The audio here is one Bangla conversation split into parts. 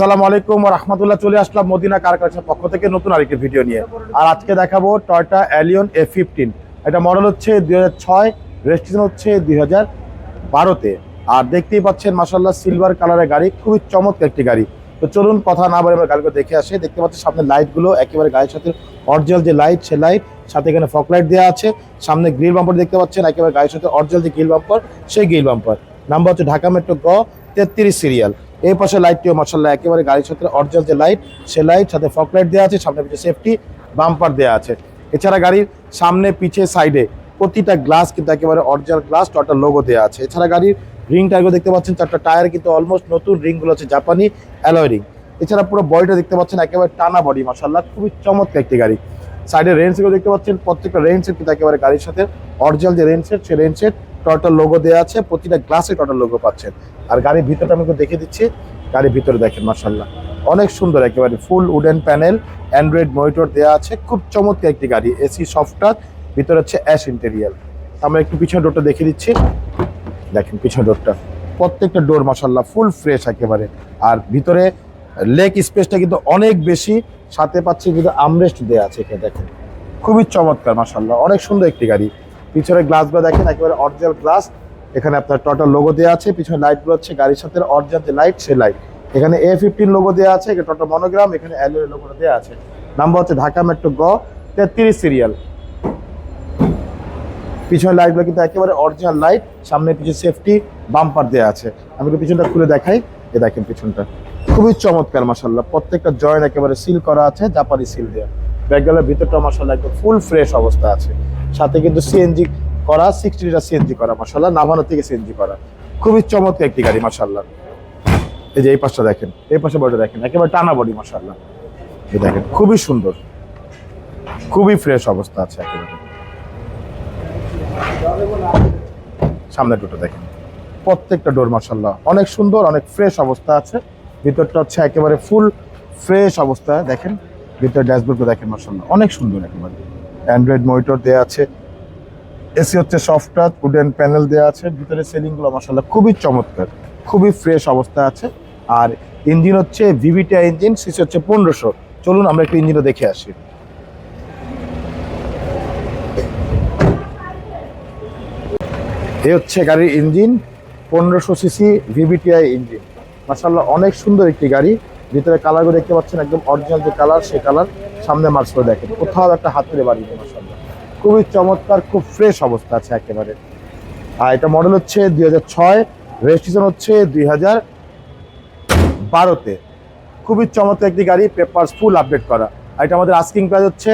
আসসালামু আলাইকুম রহমতুল্লাহ। চলে আসলাম মদিনা কার কারখানার পক্ষ থেকে নতুন আরেকটি ভিডিও নিয়ে। আর আজকে দেখাবো টয়টা অ্যালিয়ন এ ফিফটিন এটা মডেল হচ্ছে দুই হাজার ছয় রেজিস্ট্রেশন হচ্ছে দুই হাজার বারোতে। আর দেখতেই পাচ্ছেন মাসাল্লাহ সিলভার কালারের গাড়ি, খুবই চমৎকার একটি গাড়ি। তো চলুন কথা না বলে আমরা গাড়িগুলো দেখে আসি। দেখতে পাচ্ছি সামনে লাইটগুলো একেবারে গাড়ির সাথে অরিজিনাল যে লাইট সে লাইট সাথে এখানে ফক লাইট দেওয়া আছে। সামনে গ্রিল বাম্পার দেখতে পাচ্ছেন, একেবারে গাড়ির সাথে অরিজিনাল যে গ্রিল বাম্পার সেই গ্রিল বাম্পার নাম্বার হচ্ছে ঢাকা মেট্রো গ তেত্রিশ সিরিয়াল এই পাশে লাইটটিও মাসাল্লাহ একেবারে গাড়ির সাথে অরিজিনাল যে লাইট সে লাইট সাথে ফক লাইট দেওয়া আছে, সামনে পিছিয়ে সেফটি বাম্পার দেওয়া আছে। এছাড়া গাড়ির সামনে, পিছে সাইডে প্রতিটা গ্লাস কিন্তু একেবারে অরিজিনাল গ্লাস টটার লোগো দেওয়া আছে। এছাড়া গাড়ির রিং টায়ারগুলো দেখতে পাচ্ছেন, চারটা টায়ার কিন্তু অলমোস্ট নতুন রিংগুলো আছে, জাপানি অ্যালয় রিং এছাড়া পুরো বডিটা দেখতে পাচ্ছেন, একেবারে টানা বডি মাসাল্লাহ খুবই চমৎকার একটি গাড়ি। সাইডের রেঞ্জগুলো দেখতে পাচ্ছেন, প্রত্যেকটা রেঞ্জ সেট কিন্তু একেবারে গাড়ির সাথে অরিজিনাল যে রেঞ্জ সেট সেই রেঞ্জ সেট টটার লোগো দেওয়া আছে, প্রতিটা গ্লাসে টটার লোগো পাচ্ছেন। আর গাড়ির ভিতরটা আমি দেখে দিচ্ছি। গাড়ির ভিতরে দেখেন মাসাল্লাহ অনেক সুন্দর, একেবারে full wooden panel android monitor দেওয়া আছে। খুব চমৎকার একটি গাড়ি এসি সফটওয়্যার ভিতরে হচ্ছে অ্যাশ ইন্টেরিয়াল আমরা একটু পিছনে ডোরটা দেখে দিচ্ছি। দেখেন পিছনে ডোরটা প্রত্যেকটা ডোর মাসাল্লাহ ফুল ফ্রেশ একেবারে। আর ভিতরে লেগ স্পেসটা কিন্তু অনেক বেশি। সাথে পাচ্ছি কিন্তু আমরেস্ট দেওয়া আছে এখানে, দেখেন। খুবই চমৎকার মাসাল্লাহ অনেক সুন্দর একটি গাড়ি। পিছনে গ্লাসগুলো দেখেন, একেবারে অরিজিনাল গ্লাস এখানে আপনার টোটাল লোগো দেওয়া আছে, পিছনে লাইটগুলো হচ্ছে গাড়ির সাথে অরিজিনাল যে লাইট সে লাইট এখানে এ ফিফটিন লোগো দেওয়া আছে এখানে টোটাল মনোগ্রাম এখানে অ্যালোয় লোগো দেওয়া আছে। নাম্বার হচ্ছে ঢাকা মেট্রো গ তেত্রিশ সিরিয়াল পিছনের লাইটগুলো কিন্তু একেবারে অরিজিনাল লাইট সামনে পিছনে সেফটি বাম্পার দেওয়া আছে। আমি একটু পিছনটা খুলে দেখাই, এ দেখেন পিছনটা। খুবই চমৎকার মাসাল্লাহ প্রত্যেকটা জয়েন্ট একেবারে সিল করা আছে জাপানি সিল দেওয়া ব্যাগগুলোর ভিতরটা মাসাল্লাহ একদম ফুল ফ্রেশ অবস্থা আছে। সাথে কিন্তু সিএনজি করা সিক্সটি লিটার সিএনজি করা মাসাল্লাহ নাভানো থেকে সিএনজি করা। খুবই চমৎকার একটি গাড়ি মাসাল্লাহ এই যে এই পাশটা দেখেন, এই পাশে বডি দেখেন, একেবারে টানা বডি মাসাল্লাহ এই দেখেন, খুবই সুন্দর। খুবই ফ্রেশ অবস্থা আছে একেবারে। সামনে দুটো দেখেন। প্রত্যেকটা ডোর মাসাল্লাহ অনেক সুন্দর, অনেক ফ্রেশ অবস্থা আছে। ভিতরটা হচ্ছে একেবারে ফুল ফ্রেশ অবস্থা, দেখেন। ভিতরে ড্যাশবোর্ডও দেখেন মাসাল্লাহ অনেক সুন্দর একেবারে। অ্যান্ড্রয়েড মনিটর দেওয়া আছে। এসি হচ্ছে সফট টাচ উডেন প্যানেল দেওয়া আছে। ভিতরে সেলিংগুলো মাসাল্লাহ খুবই চমৎকার, খুবই ফ্রেশ অবস্থা আছে। আর ইঞ্জিন হচ্ছে ভিভিটিআই ইঞ্জিন সিসি হচ্ছে পনেরোশো। চলুন আমরা একটু ইঞ্জিনটা দেখে আসি। এ হচ্ছে গাড়ির ইঞ্জিন পনেরোশো সিসি ভিভিটিআই ইঞ্জিন মাসাল্লাহ অনেক সুন্দর একটি গাড়ি। ভিতরে কালারগুলো দেখতে পাচ্ছেন, একদম অরিজিনাল যে কালার সেই কালার সামনে মার্কসগুলো দেখেন। কোথাও একটা হাত তুলে বাড়ি নেই মাসাল্লাহ খুবই চমৎকার, খুব ফ্রেশ অবস্থা আছে একেবারে। আর এটা মডেল হচ্ছে দুই হাজার ছয় রেজিস্ট্রেশন হচ্ছে দুই হাজার বারোতে। খুবই চমৎকার একটি গাড়ি পেপারস ফুল আপডেট করা। আর এটা আমাদের আস্কিং প্রাইস হচ্ছে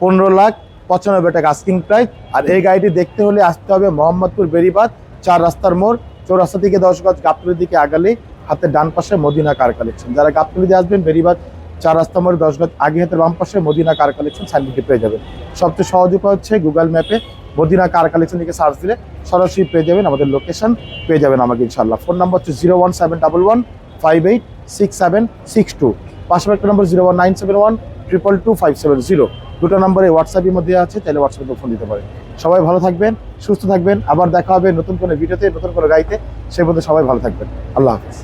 পনেরো লাখ পঁচানব্বই টাকা আস্কিং প্রাইস আর এই গাড়িটি দেখতে হলে আসতে হবে মোহাম্মদপুর বেরিবাদ চার রাস্তার মোড়, চৌরাস্তা থেকে দশ গজ গাবতলির দিকে আগালেই হাতে ডান পাশে মদিনা কার কালেকশন যারা গাবতলি দিয়ে আসবেন বেরিবাদ চার রাস্তা মোড়ে দশ গজ আগে হাতের বাম পাশে মদিনা কার কালেকশন সাইনবোর্ডে পেয়ে যাবেন। সবচেয়ে সহজ উপায় হচ্ছে গুগল ম্যাপে মদিনা কার কালেকশন লিখে সার্চ দিলে সরাসরি পেয়ে যাবেন আমাদের লোকেশন পেয়ে যাবেন আমাকে ইনশাল্লাহ ফোন নাম্বার হচ্ছে zero one seven double one five eight six seven six two পাশাপাশি একটা নম্বর zero one nine seven one triple two five seven zero দুটো নম্বরে হোয়াটসঅ্যাপের মধ্যে আছে তাহলে হোয়াটসঅ্যাপে ফোন দিতে পারেন। সবাই ভালো থাকবেন, সুস্থ থাকবেন। আবার দেখা হবে নতুন কোনো ভিডিওতে, নতুন কোনো গাড়িতে। সেই মধ্যে সবাই ভালো থাকবেন। আল্লাহ হাফিজ।